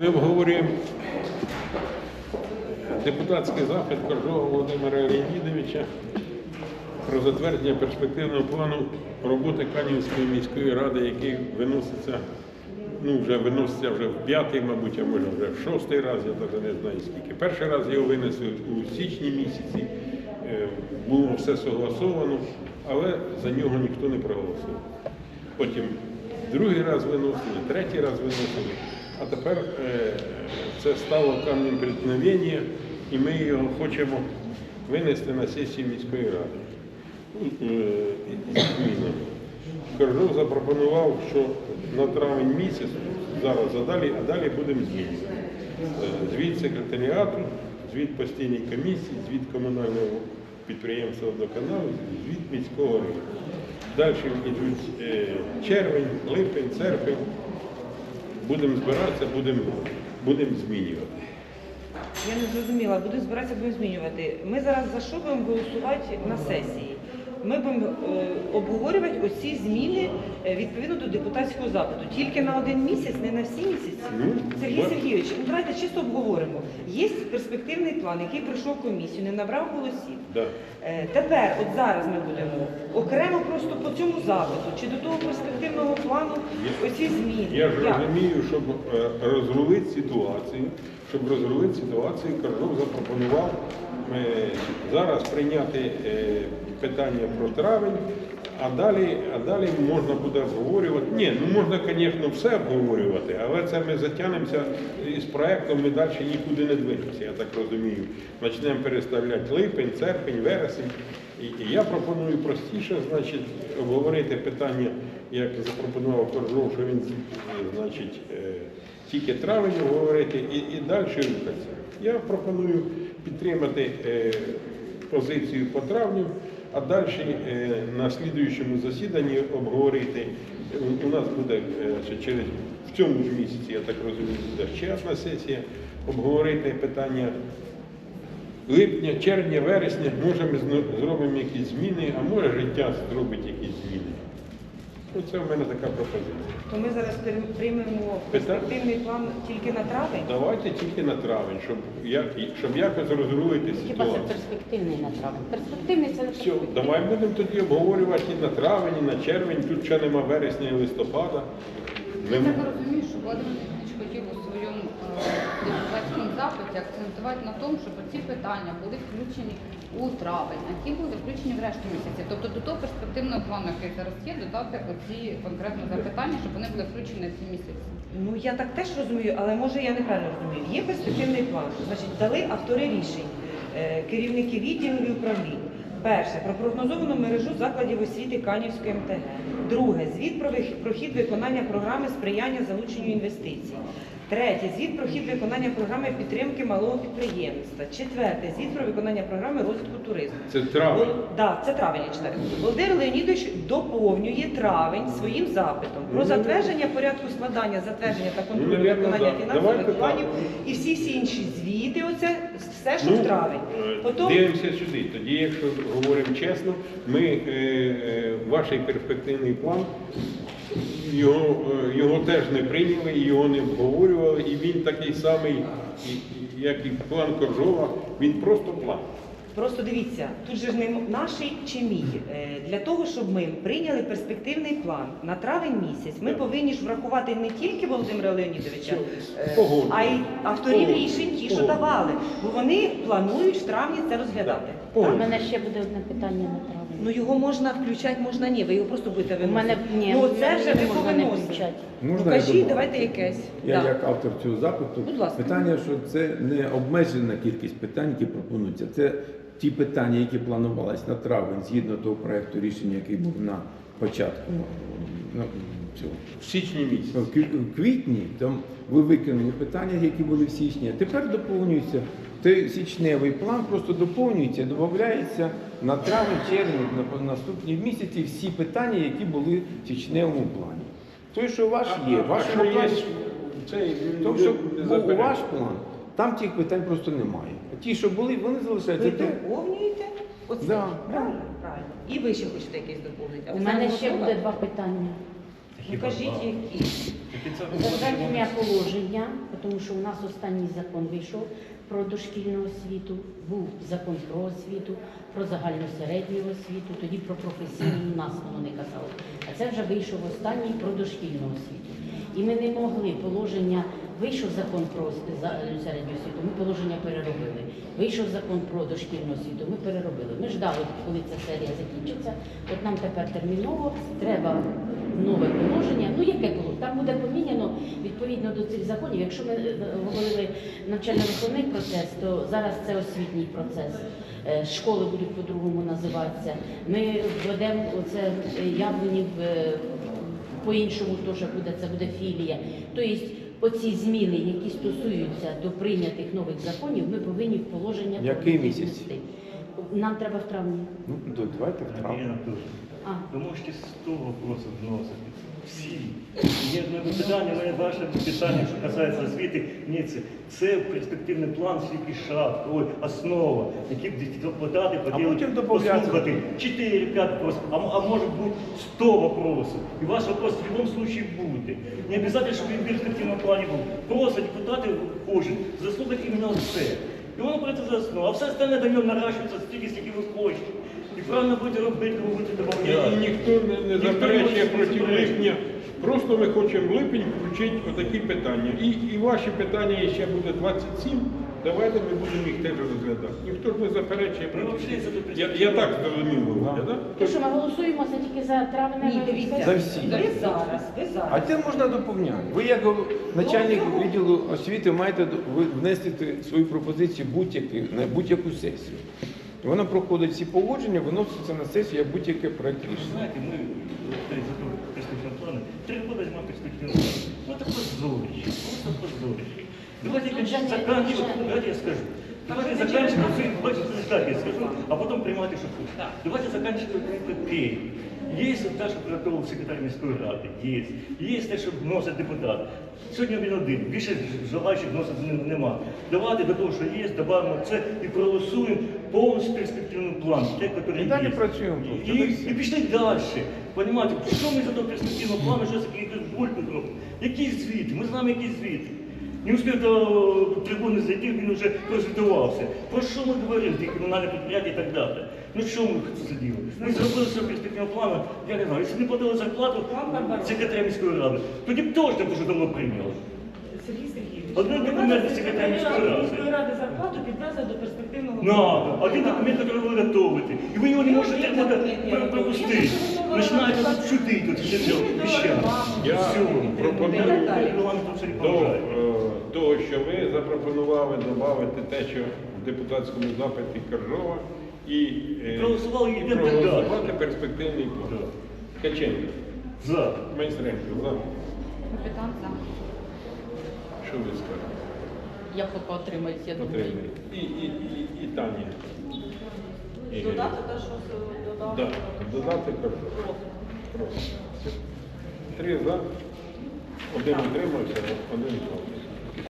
Ми обговорюємо депутатський запит Коржова Володимира Леонідовича про затвердження перспективного плану роботи Канівської міської ради, який виноситься, ну вже виноситься вже в п'ятий, мабуть, а може вже в шостий раз, я навіть не знаю скільки. Перший раз його винесли у січні місяці, Е, було все согласовано, але за нього ніхто не проголосував. Потім другий раз виносили, третій раз виносили. А тепер е, це стало камнем преткновення, і ми його хочемо винести на сесію міської ради. Ну, е. Коржов запропонував, що на травень місяць, зараз а далі, а далі будемо змінювати. Е, Звіт секретаріату, звіт постійній комісії, звіт комунального підприємства водоканалу, звіт міського ринку. Далі йдуть червень, липень, серпень. Будемо збиратися, будемо будемо змінювати. Я не зрозуміла, будемо збиратися, будемо змінювати. Ми зараз за що будемо голосувати на сесії? Ми будемо е, обговорювати оці зміни е, відповідно до депутатського запиту. Тільки на один місяць, не на всі місяці. Ну, Сергій Сергійович, ну давайте чисто обговоримо. Є перспективний план, який пройшов комісію, не набрав голосів. Да. Е, Тепер, от зараз ми будемо окремо просто по цьому запиту чи до того перспективного плану оці зміни. Я ж розумію, щоб розрулити ситуацію, щоб розрулити ситуацію, Коржов запропонував зараз прийняти е, питання про травень, а далі, а далі можна буде обговорювати. Ні, ну можна, звісно, все обговорювати, але це ми затягнемося із проектом, ми далі нікуди не двинемося, я так розумію. Почнемо переставляти липень, серпень, вересень. І я пропоную простіше, значить, обговорити питання, як запропонував Коржов, що він, е, значить, е, тільки травень обговорити і, і далі рухатися. Я пропоную підтримати е, позицію по травню, а далі на слідуючому засіданні обговорити. У- нас буде через в цьому ж місяці, я так розумію, буде ще одна сесія, обговорити питання липня, червня, вересня, може ми зробимо якісь зміни, а може життя зробить якісь зміни. Ну, це в мене така пропозиція. То ми зараз приймемо перспективний план тільки на травень. Давайте тільки на травень, щоб, як, щоб якось розрулити Хіба це ситуацію. перспективний на травень? Перспективний це не Все, перспективний. давай будемо тоді обговорювати і на травень, і на червень. Тут ще нема вересня і листопада. Ми- Я так розумію, що Володимир Леонідович хотів у е, депутатському запиті акцентувати на тому, щоб ці питання були включені у травень, а ті були включені в решту місяця. Тобто до того перспективного плану, який зараз є, додати оці конкретно запитання, щоб вони були включені на ці місяці. Ну я так теж розумію, але може я неправильно розумію. Є перспективний план. Значить, дали автори рішень, е, керівники відділів і управлінь. Перше про прогнозовану мережу закладів освіти Канівської МТГ. Друге звіт про вих- про хід виконання програми сприяння залученню інвестицій. Третє звіт про хід виконання програми підтримки малого підприємства. Четверте звіт про виконання програми розвитку туризму. Це травень. Вол- Да, це травень я читаю. Володимир Леонідович доповнює травень своїм запитом про затвердження порядку складання, затвердження та контролю Ну, виконання да. фінансових планів і всі всі інші звіти. Оце все, що Ну, в травень. е, Потім Дивимося сюди. Тоді, якщо говоримо чесно, ми е, е, ваш перспективний план. Його, е, його теж не прийняли, і його не обговорювали, і він такий самий, як і план Коржова, він просто план. просто дивіться, тут же ж не наший чи мій. Е, Для того, щоб ми прийняли перспективний план на травень місяць, ми Так. повинні ж врахувати не тільки Володимира Леонідовича, е, а й авторів рішень, ті, що давали. Бо вони планують в травні це розглядати. У мене ще буде одне питання на травень. Ну його можна включати, можна ні. Ви його просто будете У виносити. мене ні, ну це вже ви можна не повиносите. включати. Можна я добавлю? давайте якесь. Я Да. як автор цього запиту, Будь ласка. питання, що це не обмежена кількість питань, які пропонуються. Це ті питання, які планувалися на травень, згідно того проекту рішення, який був на початку ну, цього. В січні місяці. В квітні там ви викинули питання, які були в січні. А тепер доповнюється той січневий план, просто доповнюється, додається на травень, червень, на наступні місяці всі питання, які були в січневому плані. Той, що ваш є, в А вашому що є, Тому що був у ваш план, там тих питань просто немає. А ті, що були, вони залишаються. Ви доповнюєте оце. Да. Правильно, правильно. І ви ще хочете якесь доповнити. У мене ще буде два питання. Ну кажіть, які. Затвердження положення, тому що у нас останній закон вийшов про дошкільну освіту, був закон про освіту, про загальну середню освіту, тоді про професійну нас воно не казало. А це вже вийшов останній про дошкільну освіту. І ми не могли положення, вийшов закон про загальну середню освіту, ми положення переробили. Вийшов закон про дошкільну освіту, ми переробили. Ми ждали, коли ця серія закінчиться. От нам тепер терміново треба нове положення. Ну яке було? Там буде поміняно відповідно до цих законів. Якщо ми е, говорили навчально-виховний процес, то зараз це освітній процес. Е, Школи будуть по-другому називатися. Ми введемо оце е, яблунів е, по-іншому теж буде, це буде філія. Тобто оці зміни, які стосуються до прийнятих нових законів, ми повинні в положення Який внести. місяць? Нам треба в травні. Ну, давайте в травні. Ви можете 100 вопросов вносити. Всі. Ні одне питання, мене ваше питання, що касається освіти, ні, це, це перспективний план свій шаг, ой, основа, які б депутати хотіли послухати. 4-5 вопросов, а, а може бути 100 вопросов. І ваш вопрос в будь-якому случае буде. Не обов'язково, щоб він в перспективному плані був. Просто депутати хочуть заслухати іменно це. І воно береться за основу. А все остальне до нього наращується стільки, скільки ви хочете. І правильно будете робити, ви будете І, і ніхто не, не заперечує проти липня. Просто ми хочемо в липень включити отакі питання. І, і ваші питання ще буде 27. Давайте ми будемо їх теж розглядати. Ніхто ж не заперечує Ну, проти. Я, я так зрозумів, Володя, Да. так? То що ми голосуємо це тільки за травневе? Ні, дивіться. За всі. Ви зараз, ви зараз. А це можна доповняти. Ви як начальник відділу освіти маєте до- ви внести свою пропозицію будь-яку на будь-яку сесію. Вона проходить всі погодження, виноситься на сесію як будь-яке проект рішення. Знаете, мы вот, за то перспективные планы, три года занимаем перспективные планы. Ну это позорище, просто позорище. Давайте Тут же не- заканчивать, тут же- давайте я скажу. Давайте заканчивать, давайте так я скажу, а потом принимайте шутку. Давайте заканчивать эпопею. Есть те, що приготував секретар міської ради, є. Є те, що вносить депутат. Сьогодні він один, більше желаючих вносити не- нема. Давайте до того, що є, додамо це і проголосуємо повністю перспективний план, те, який І далі є. працюємо І, просто, і, і пішли далі. Понимаете, що ми за того перспективного плану, що за якийсь бульку зробимо? Які звіти? Ми знаємо, які звіти. Не успів до трибуни зайти, він вже прозвітувався. Про що ми говоримо, ті комунальні підприємства і так далі. Ну що ми сиділи? Ми зробили свого перспективного плану, я не знаю, якщо не платили зарплату секретаря міської ради, тоді б точно дуже давно прийняли. Сергій Сергійович. Один документ секретаря міської ради. міської ради зарплату підв'язує до перспективного Надо. Один документ, який ви готовите. І ви його не можете треба я готова? пропустити. Починаєте тут чути тут. Я Все. пропоную Регламент тут все не до поважає. е, того, що ви запропонували додати те, що в депутатському запиті Коржова і, е, Проголосували, і йдемо проголосувати перспективний план. Да. Ткаченко, За. майстренко, за. Капітан за. Що ви скажете? Я поки отримаю, я думаю. Отримали. І, і, і, і Таня. І- Додати те, що додати. Да, додати Коржова. Просто. Три за. Один утримався, один проти.